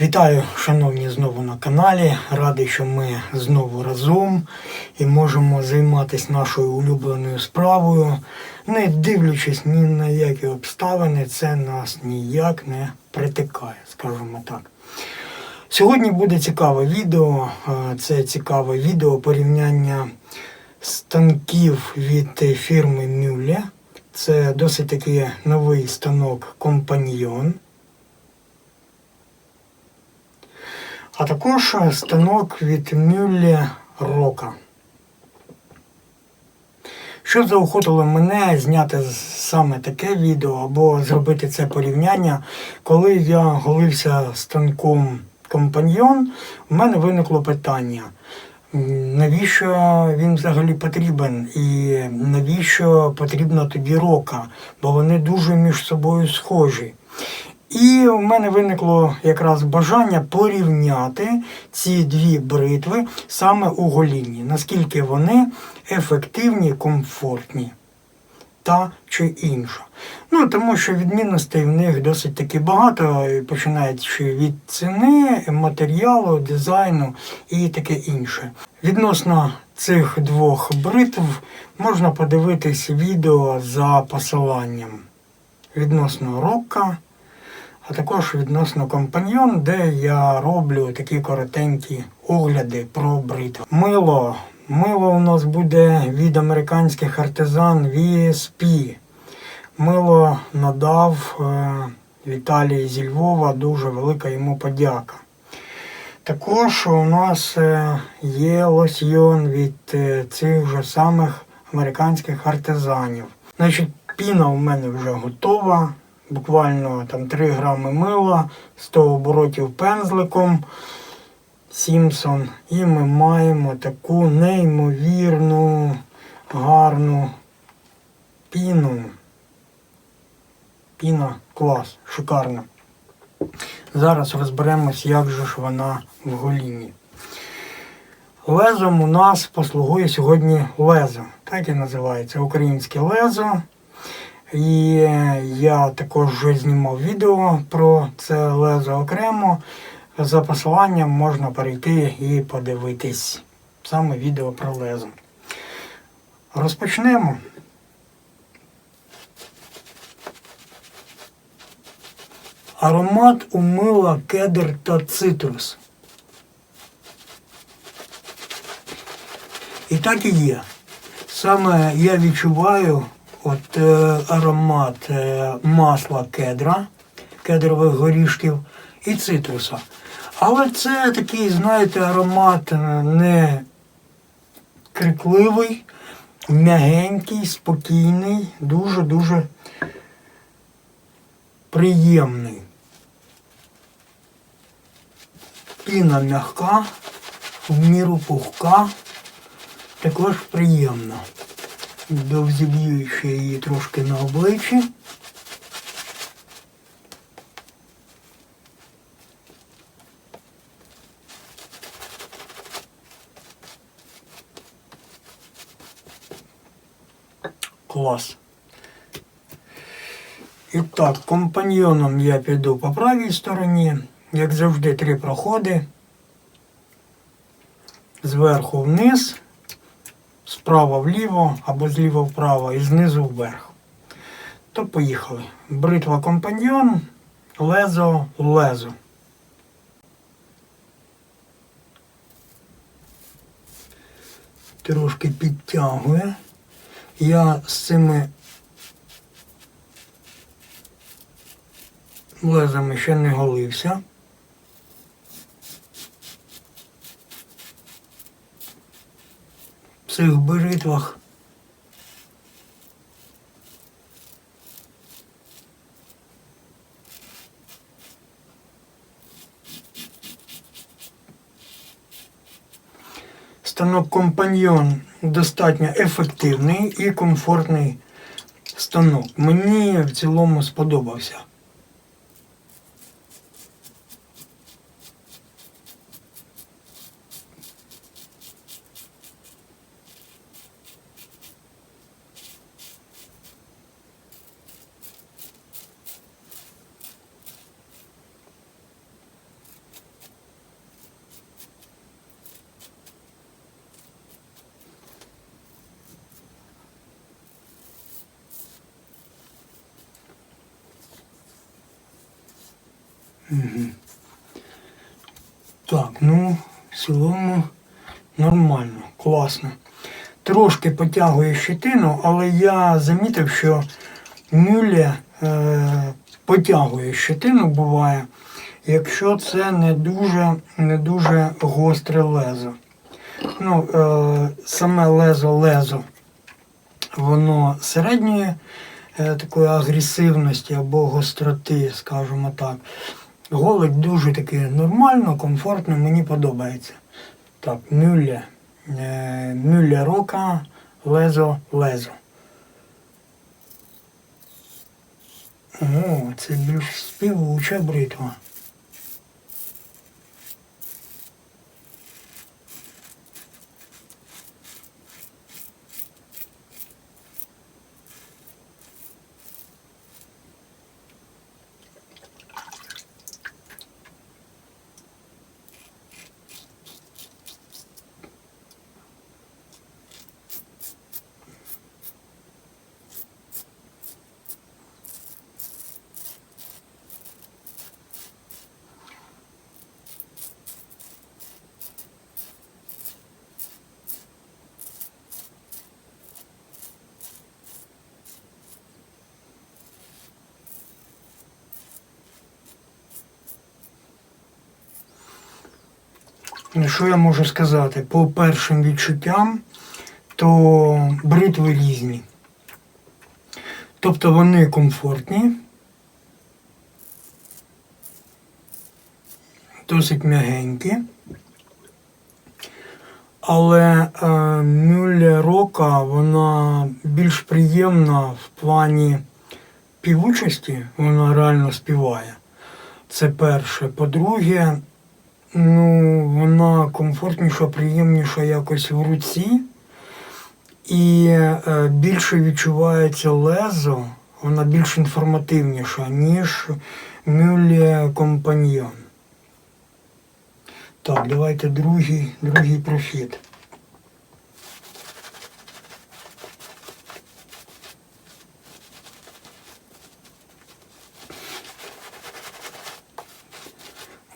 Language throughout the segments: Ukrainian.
Вітаю, шановні, знову на каналі. Радий, що ми знову разом і можемо займатися нашою улюбленою справою, не дивлячись ні на які обставини, це нас ніяк не притикає, скажімо так. Сьогодні буде цікаве відео. Е, Це цікаве відео порівняння станків від фірми Мюлле. Це досить таки новий станок Компаньйон. А також станок від Мюлле Рока. Що заохотило мене зняти саме таке відео або зробити це порівняння, коли я голився станком компаньйон, у мене виникло питання. Навіщо він взагалі потрібен і навіщо потрібна тобі рока, бо вони дуже між собою схожі. І в мене виникло якраз бажання порівняти ці дві бритви саме у голінні, наскільки вони ефективні, комфортні та чи інша. Ну, тому що відмінностей в них досить таки багато, починаючи від ціни, матеріалу, дизайну і таке інше. Відносно цих двох бритв можна подивитись відео за посиланням відносно рока а також відносно компаньйон, де я роблю такі коротенькі огляди про бритву. Мило. Мило у нас буде від американських артизан VSP. Мило надав е, Віталій зі Львова, дуже велика йому подяка. Також у нас е, є лосьйон від е, цих же самих американських артизанів. Значить, піна у мене вже готова буквально там 3 грами мила, 100 оборотів пензликом Сімсон. І ми маємо таку неймовірну, гарну піну. Піна клас, шикарна. Зараз розберемось, як же ж вона в голіні. Лезом у нас послугує сьогодні лезо. Так і називається українське лезо. І я також вже знімав відео про це лезо окремо. За посиланням можна перейти і подивитись саме відео про лезо. Розпочнемо. Аромат у мила кедр та цитрус. І так і є. Саме я відчуваю от е, аромат е, масла кедра, кедрових горішків і цитруса. Але це такий, знаєте, аромат е, не крикливий, м'ягенький, спокійний, дуже-дуже приємний. Піна м'яка, в міру пухка, також приємна довзіб'ю ще її трошки на обличчі. Клас. І так, компаньйоном я піду по правій стороні. Як завжди, три проходи. Зверху вниз справа вліво або зліва вправо і знизу вверх. То поїхали. Бритва компаньйон, лезо, лезо. Трошки підтягує. Я з цими лезами ще не голився. Цих бритвах. Станок компаньйон достатньо ефективний і комфортний станок. Мені в цілому сподобався. Угу. Так, ну, в цілому нормально, класно. Трошки потягує щетину, але я замітив, що мюля е, потягує щетину буває, якщо це не дуже, не дуже гостре лезо. Ну, е, саме лезо-лезо, воно середньої е, такої агресивності або гостроти, скажімо так. Голик дуже таки нормально, комфортно, мені подобається. Так, мюлля. Е, мюлля рока, лезо, лезо. О, це більш співуча бритва. Що я можу сказати? По першим відчуттям, то бритви різні. Тобто вони комфортні, досить м'ягенькі. Але е, мюля рока вона більш приємна в плані півучості, вона реально співає. Це перше. По-друге, ну, вона комфортніша, приємніша якось в руці. І е, більше відчувається лезо, вона більш інформативніша, ніж мюлі компаньйон. Так, давайте другий, другий профіт.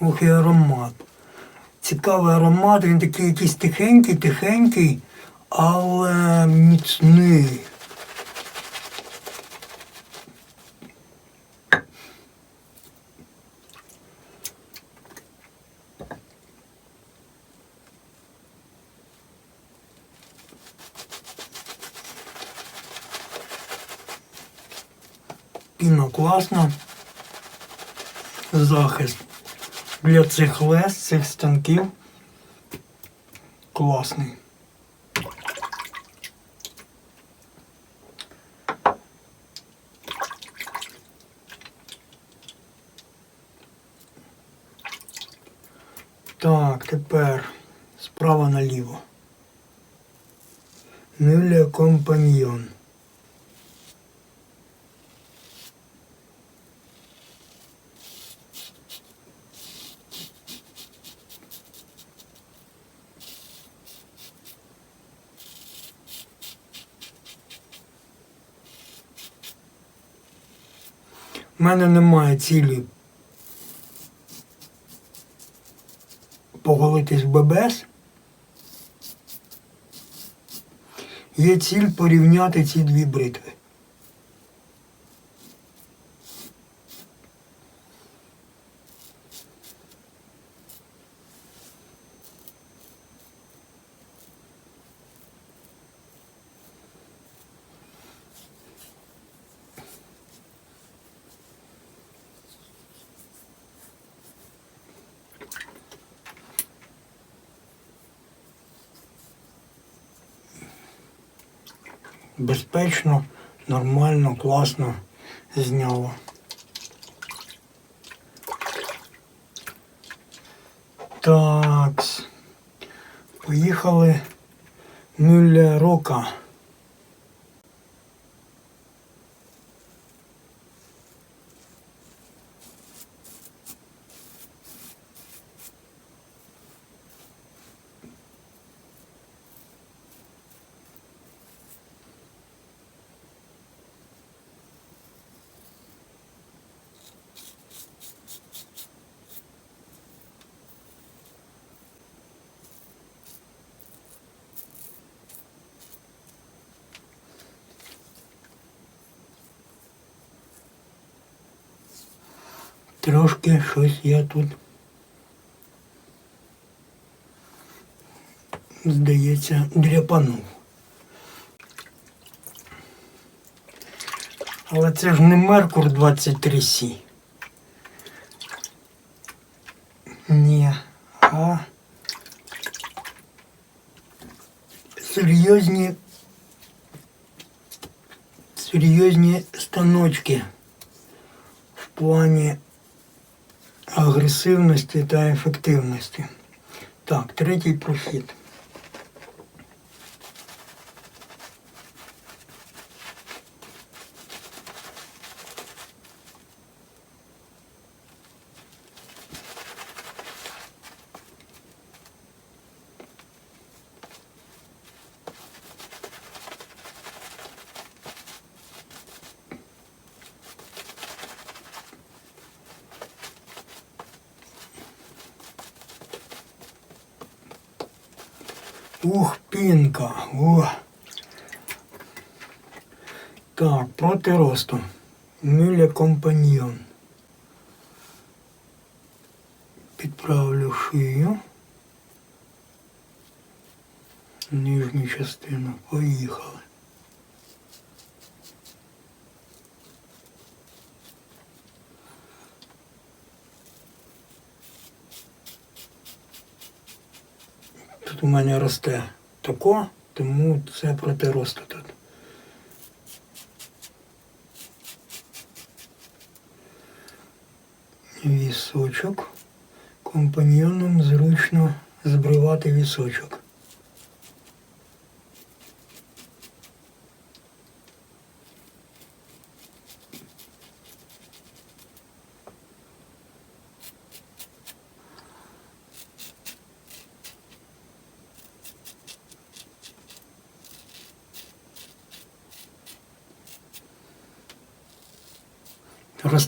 Ох, і аромат. Цікавий аромат, він такий якийсь тихенький, тихенький, але міцний. Піна класна. Захист для цих лес, цих станків класний. Так, тепер справа наліво. Мюля компаньйон. У мене немає цілі поголитись в ББС. Є ціль порівняти ці дві бритви. Безпечно, нормально, класно зняло. Так. Поїхали Мюлля Рока. Трошки щось я тут. Здається, дряпанув. Але це ж не Меркур 23С. Ні, а серйозні серйозні станочки в плані агресивності та ефективності. Так, третій прохід. Ух, пінка. О. Так, проти росту. Мюля компаньйон. Підправлю шию. Нижню частину. Поїхали. У мене росте тако, тому це проти росту тут. Вісочок. Компаньйоном зручно збривати вісочок.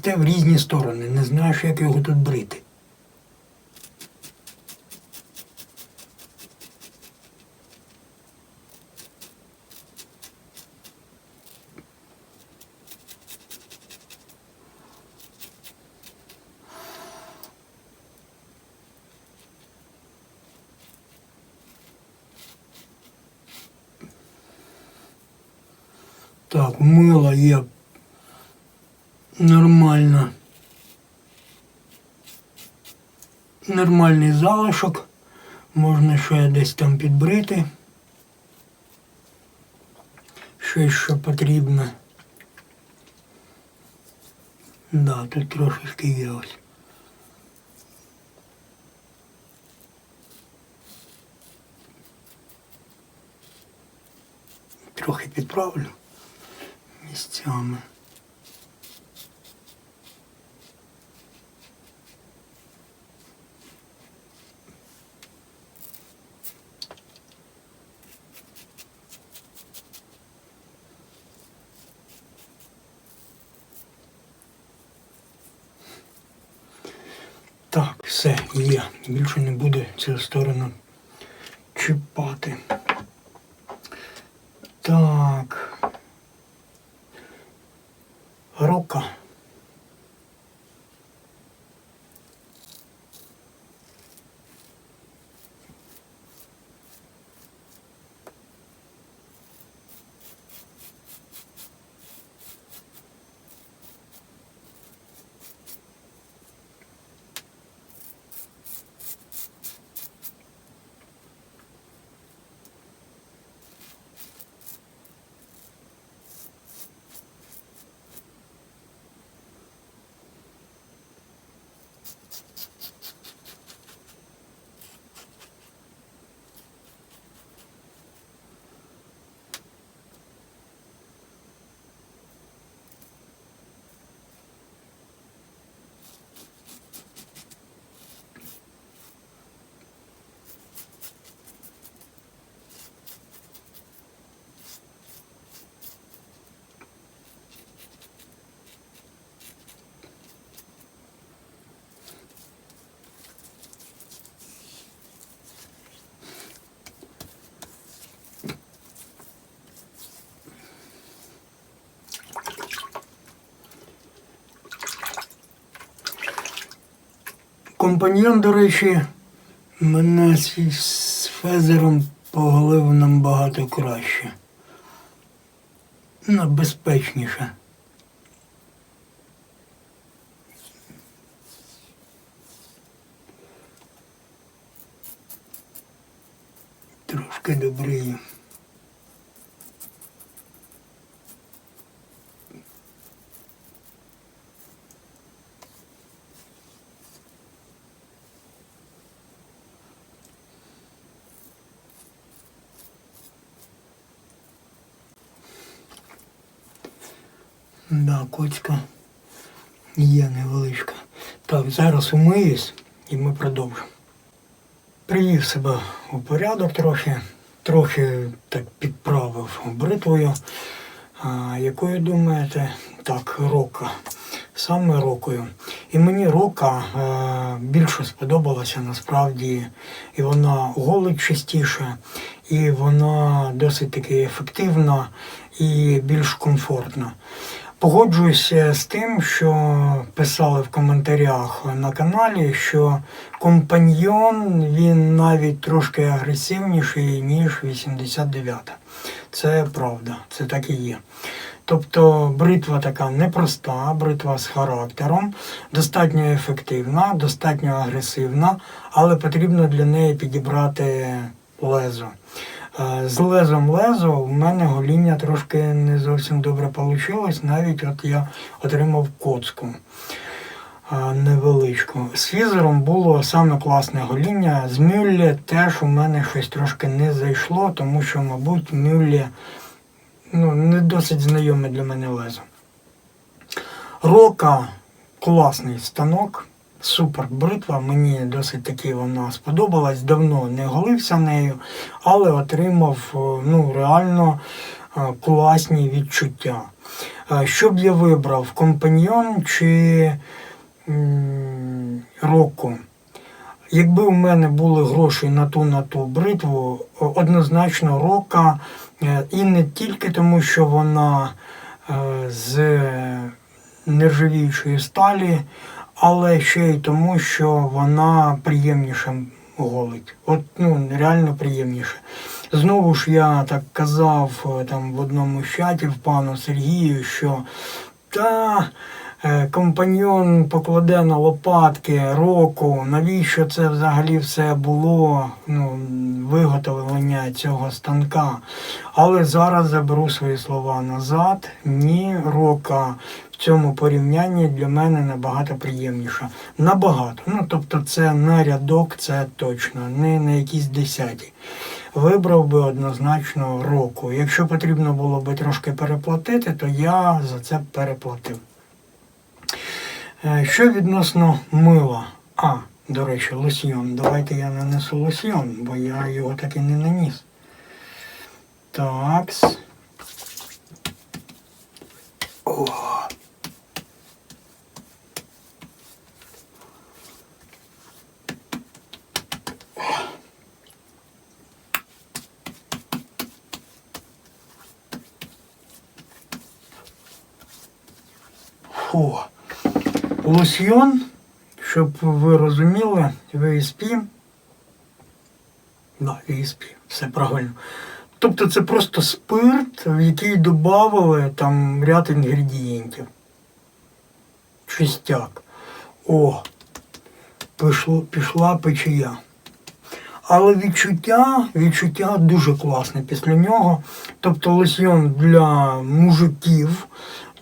Росте в різні сторони, не знаєш, як його тут брити. Так, у мила є нормально. Нормальний залишок. Можна ще десь там підбрити. Щось, що потрібно. Да, тут трошечки є ось. Трохи підправлю місцями. Так, все, є. Більше не буде цю сторону чіпати. Компаньйон, до речі, мене з, фезером поголив набагато краще. Ну, безпечніше. Трошки добрію. Да, коцька є невеличка. Так, зараз умиюсь і ми продовжимо. Привів себе у порядок трохи, трохи так підправив бритвою. А, якою думаєте? Так, рока. Саме рокою. І мені рока е, більше сподобалася насправді, і вона голить частіше, і вона досить таки ефективна і більш комфортна. Погоджуюся з тим, що писали в коментарях на каналі, що компаньйон він навіть трошки агресивніший, ніж 89. Це правда, це так і є. Тобто бритва така непроста, бритва з характером, достатньо ефективна, достатньо агресивна, але потрібно для неї підібрати лезо. З лезом лезо в мене гоління трошки не зовсім добре вийшло, навіть от я отримав коцку невеличку. З фізером було саме класне гоління. З мюллі теж у мене щось трошки не зайшло, тому що, мабуть, мюллі ну, не досить знайоме для мене лезо. Рока класний станок, супер бритва. Мені досить таки вона сподобалась. Давно не голився нею, але отримав е, ну, реально е, класні відчуття. Е, Що б я вибрав, компаньйон чи року? Якби у мене були гроші на ту на ту бритву, однозначно рока, і не тільки тому, що вона з нержавіючої сталі, але ще й тому, що вона приємніше голить. От ну реально приємніше. Знову ж я так казав е, там в одному з чатів пану Сергію, що та компаньйон покладе на лопатки року, навіщо це взагалі все було, ну, виготовлення цього станка. Але зараз заберу свої слова назад. Ні, рока в цьому порівнянні для мене набагато приємніша. Набагато. Ну, тобто це на рядок, це точно, не на якісь десяті. Вибрав би однозначно року. Якщо потрібно було би трошки переплатити, то я за це переплатив. Е, Що відносно мила? А, до речі, лосьйон. Давайте я нанесу лосьйон, бо я його так і не наніс. Такс. О. Фу. Лосьйон, щоб ви розуміли, VSP. Да, VSP, все правильно. Тобто це просто спирт, в який додавали там ряд інгредієнтів. Чистяк. О, пішло, пішла печія. Але відчуття, відчуття дуже класне після нього. Тобто лосьйон для мужиків,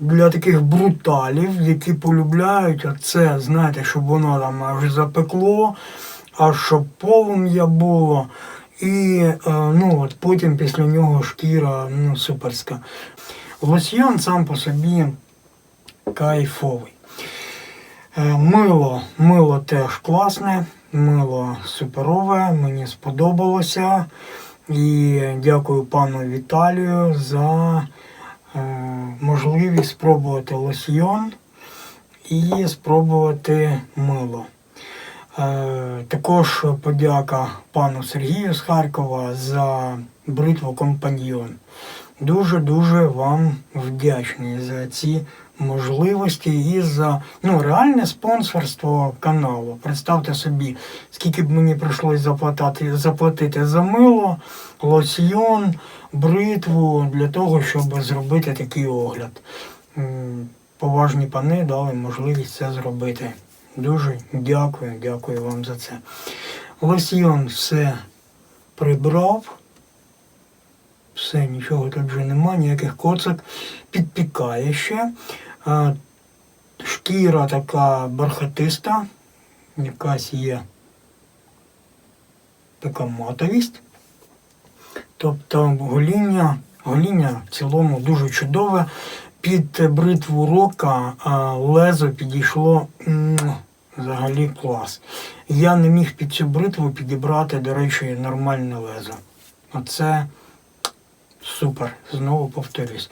для таких бруталів, які полюбляють оце, знаєте, щоб воно там аж запекло, аж щоб полум'я було. І е, ну, от потім після нього шкіра ну, суперська. Лосьйон сам по собі кайфовий. Е, Мило, мило теж класне, мило суперове, мені сподобалося. І дякую пану Віталію за можливість спробувати лосьйон і спробувати мило. Е, Також подяка пану Сергію з Харкова за бритву компаньйон. Дуже-дуже вам вдячний за ці можливості і за ну, реальне спонсорство каналу. Представте собі, скільки б мені прийшлось заплатити, заплатити за мило, лосьйон, бритву для того, щоб зробити такий огляд. Поважні пани дали можливість це зробити. Дуже дякую, дякую вам за це. Лосьйон все прибрав. Все, нічого тут вже нема, ніяких коцок. Підпікає ще. Шкіра така бархатиста, якась є така матовість. Тобто гоління, гоління в цілому дуже чудове. Під бритву рока лезо підійшло взагалі клас. Я не міг під цю бритву підібрати, до речі, нормальне лезо. Оце супер. Знову повторюсь.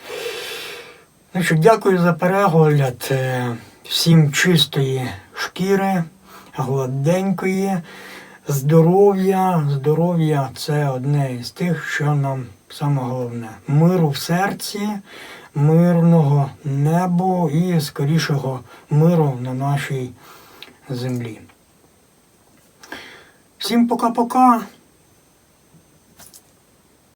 Ну дякую за перегляд. Е, Всім чистої шкіри, гладенької, здоров'я. Здоров'я це одне із тих, що нам саме головне. Миру в серці, мирного небу і скорішого миру на нашій землі. Всім пока-пока.